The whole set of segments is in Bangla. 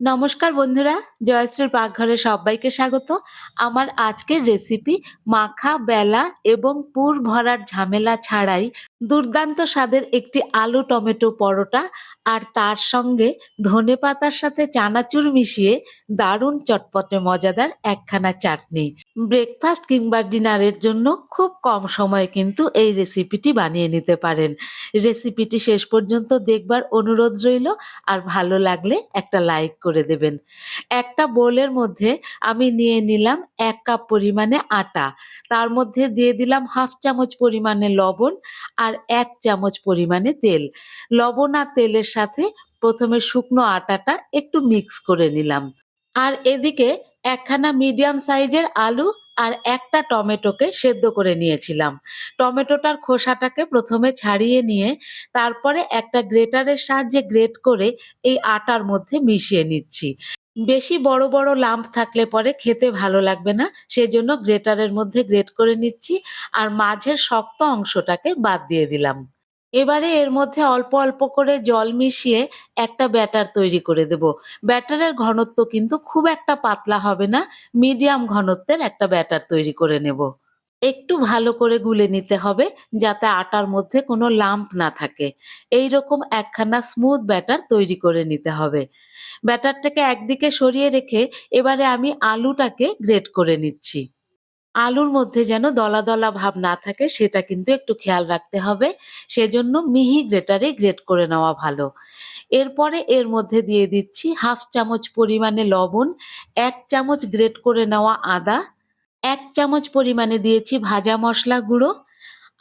নমস্কার বন্ধুরা, জয়শ্রীর পাকঘরে সবাইকে স্বাগত। আমার আজকের রেসিপি মাখা, বেলা এবং পুর ভরার ঝামেলা ছাড়াই দুর্দান্ত স্বাদের একটি আলু টমেটো পরোটা আর তার সঙ্গে ধনে পাতার সাথে চানাচুর মিশিয়ে দারুণ চটপটে মজাদার একখানা চাটনি। ব্রেকফাস্ট কিংবা ডিনারের জন্য খুব কম সময়ে কিন্তু এই রেসিপিটি বানিয়ে নিতে পারেন। রেসিপিটি শেষ পর্যন্ত দেখবার অনুরোধ রইল আর ভালো লাগলে একটা লাইক করে দেবেন। একটা বোলের মধ্যে আমি নিয়ে নিলাম এক কাপ পরিমাণে আটা। তার মধ্যে দিয়ে দিলাম হাফ চামচ পরিমাণে লবণ আর এক চামচ পরিমাণে তেল। লবণ আর তেলের সাথে প্রথমে শুকনো আটাটা একটু মিক্স করে নিলাম। আর এদিকে একখানা মিডিয়াম সাইজের আলু আর একটা টমেটোকে সেদ্ধ করে নিয়েছিলাম। টমেটোটার খোসাটাকে প্রথমে ছাড়িয়ে নিয়ে তারপরে একটা গ্রেটারের সাহায্যে গ্রেট করে এই আটার মধ্যে মিশিয়ে নিচ্ছি। বেশি বড় বড় লাম্প থাকলে পরে খেতে ভালো লাগবে না, সেজন্য গ্রেটারের মধ্যে গ্রেট করে নিচ্ছি আর মাঝের শক্ত অংশটাকে বাদ দিয়ে দিলাম। এবারে এর মধ্যে অল্প অল্প করে জল মিশিয়ে একটা ব্যাটার তৈরি করে দেব। ব্যাটারের ঘনত্ব কিন্তু খুব একটা পাতলা হবে না, মিডিয়াম ঘনত্বের একটা ব্যাটার তৈরি করে নেব। একটু ভালো করে গুলে নিতে হবে যাতে আটার মধ্যে কোনো লাম্প না থাকে। এই রকম একখানা স্মুথ ব্যাটার তৈরি করে নিতে হবে। ব্যাটারটাকে একদিকে সরিয়ে রেখে এবারে আমি আলুটাকে গ্রেট করে নিচ্ছি। আলুর মধ্যে যেন দলা দলা ভাব না থাকে, সেটা কিন্তু একটু খেয়াল রাখতে হবে। সেজন্য মিহি গ্রেটারে গ্রেট করে নেওয়া ভালো। এরপরে এর মধ্যে দিয়ে দিচ্ছি হাফ চামচ পরিমাণে লবণ, এক চামচ গ্রেট করে নেওয়া আদা, এক চামচ পরিমাণে দিয়েছি ভাজা মশলা গুঁড়ো,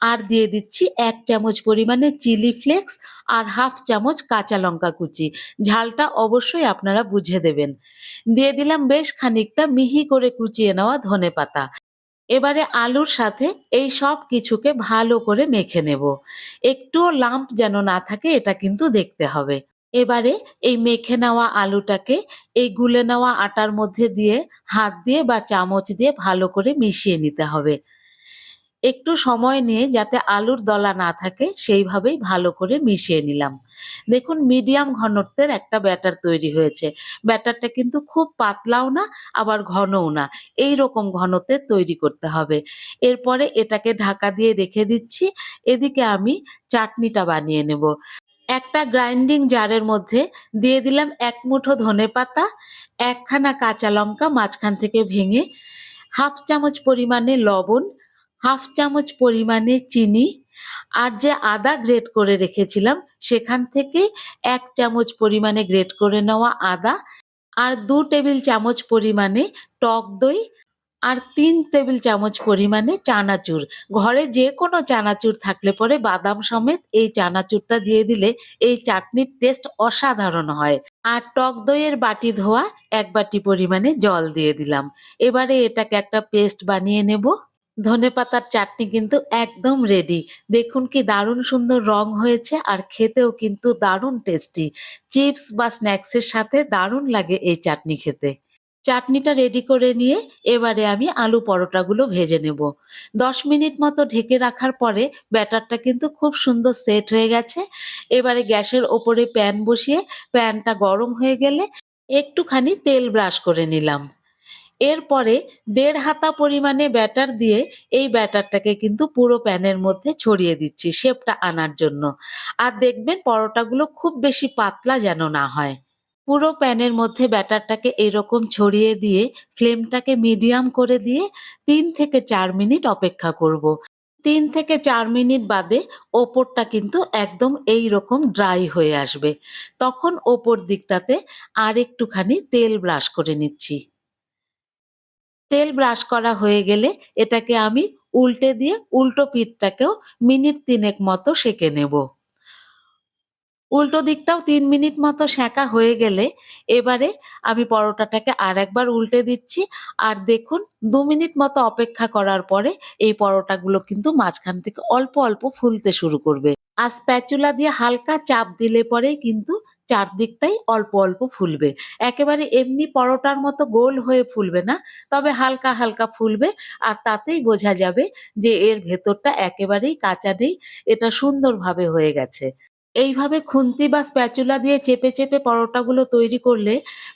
আর দিয়ে দিচ্ছি এক চামচ পরিমাণে চিলি ফ্লেক্স আর হাফ চামচ কাঁচা লঙ্কা কুচি। ঝালটা অবশ্যই আপনারা বুঝে দেবেন। দিয়ে দিলাম বেশ খানিকটা মিহি করে কুচিয়ে নেওয়া ধনে পাতা এবারে আলুর সাথে এই সব কিছুকে ভালো করে মেখে নেব। একটুও লাম্প যেন না থাকে, এটা কিন্তু দেখতে হবে। এবারে এই মেখে নেওয়া আলুটাকে এই গুলে নেওয়া আটার মধ্যে দিয়ে, হাত দিয়ে বা চামচ দিয়ে ভালো করে মিশিয়ে নিতে হবে। একটু সময় নিয়ে যাতে আলুর দলা না থাকে, সেইভাবেই ভালো করে মিশিয়ে নিলাম। দেখুন, মিডিয়াম ঘনত্বের একটা ব্যাটার তৈরি হয়েছে। ব্যাটারটা কিন্তু খুব পাতলাও না, আবার ঘনও না। এই রকম ঘনত্বের তৈরি করতে হবে। এরপরে এটাকে ঢাকা দিয়ে রেখে দিচ্ছি। এদিকে আমি চাটনিটা বানিয়ে নেব। একটা গ্রাইন্ডিং জারের মধ্যে দিয়ে দিলাম এক মুঠো ধনে পাতা, একখানা কাঁচা লঙ্কা মাঝখান থেকে ভেঙে হাফ চামচ পরিমাণে লবণ হাফ চামচ পরিমাণে চিনি আর যে আদা গ্রেট করে রেখেছিলাম, সেখান থেকে এক চামচ পরিমাণে গ্রেট করে নেওয়া আদা আর দু টেবিল চামচ পরিমাণে টক দই আর তিন টেবিল চামচ পরিমাণে চানাচুর। ঘরে যে কোনো চানাচুর থাকলে পরে বাদাম সমেত এই চানাচুরটা দিয়ে দিলে এই চাটনির টেস্ট অসাধারণ হয়। আর টক দইয়ের বাটি ধোয়া এক বাটি পরিমাণে জল দিয়ে দিলাম। এবারে এটাকে একটা পেস্ট বানিয়ে নেব। ধনে পাতার চাটনি কিন্তু একদম রেডি দেখুন কি দারুণ সুন্দর রং হয়েছে আর খেতেও কিন্তু দারুণ টেস্টি চিপস বা স্ন্যাক্সের সাথে দারুণ লাগে এই চাটনি খেতে। চাটনিটা রেডি করে নিয়ে এবারে আমি আলু পরোটাগুলো ভেজে নেব। দশ মিনিট মতো ঢেকে রাখার পরে ব্যাটারটা কিন্তু খুব সুন্দর সেট হয়ে গেছে। এবারে গ্যাসের ওপরে প্যান বসিয়ে প্যানটা গরম হয়ে গেলে একটুখানি তেল ব্রাশ করে নিলাম। এরপরে দেড় হাতা পরিমাণে ব্যাটার দিয়ে এই ব্যাটারটাকে কিন্তু পুরো প্যানের মধ্যে ছড়িয়ে দিচ্ছি শেপটা আনার জন্য। আর দেখবেন পরোটাগুলো খুব বেশি পাতলা যেন না হয়। পুরো প্যানের মধ্যে ব্যাটারটাকে এরকম ছড়িয়ে দিয়ে ফ্লেমটাকে মিডিয়াম করে দিয়ে তিন থেকে চার মিনিট অপেক্ষা করব। তিন থেকে চার মিনিট বাদে ওপরটা কিন্তু একদম এই রকম ড্রাই হয়ে আসবে। তখন ওপর দিকটাতে আর একটুখানি তেল ব্রাশ করে নিচ্ছি। তেল ব্রাশ করা হয়ে গেলে এটাকে আমি উল্টে দিয়ে উল্টো পিঠটাকেও মিনিট তিনেক মতো সেঁকে নেব। উল্টো দিকটাও তিন মিনিট মতো সেঁকা হয়ে গেলে এবারে আমি পরোটাটাকে আর একবার উল্টে দিচ্ছি আর দেখুন দু মিনিট মতো অপেক্ষা করার পরে এই পরোটাগুলো কিন্তু মাঝখান থেকে অল্প অল্প ফুলতে শুরু করবে। আর স্প্যাচুলা দিয়ে হালকা চাপ দিলে পরেই কিন্তু চারদিকটাই অল্প অল্প ফুলবে। একেবারে এমনি পরোটার মতো গোল হয়ে ফুলবে না, তবে হালকা হালকা ফুলবে আর তাতেই বোঝা যাবে যে এর ভেতরটা একেবারেই কাঁচা নেই, এটা সুন্দরভাবে হয়ে গেছে। এইভাবে খুন্তি বা স্প্যাচুলা দিয়ে চেপে চেপে পরোটাগুলো তৈরি করলে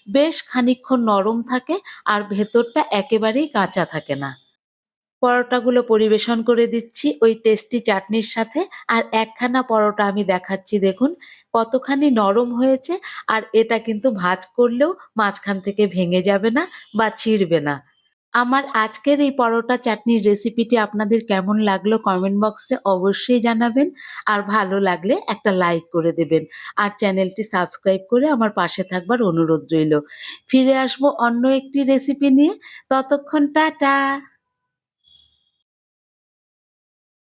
বেশ খানিকক্ষণ নরম থাকে আর ভেতরটা একেবারেই কাঁচা থাকে না। পরোটাগুলো পরিবেশন করে দিচ্ছি ওই টেস্টি চাটনির সাথে আর একখানা পরোটা আমি দেখাচ্ছি দেখুন কতখানি নরম হয়েছে আর এটা কিন্তু ভাঁজ করলেও মাঝখান থেকে ভেঙে যাবে না বা ছিঁড়বে না। আমার আজকের এই পরোটা চাটনির রেসিপিটি আপনাদের কেমন লাগল কমেন্ট বক্সে অবশ্যই জানাবেন আর ভালো লাগলে একটা লাইক করে দেবেন আর চ্যানেলটি সাবস্ক্রাইব করে আমার পাশে থাকবার অনুরোধ রইল। ফিরে আসব অন্য একটি রেসিপি নিয়ে। ততক্ষণ টাটা!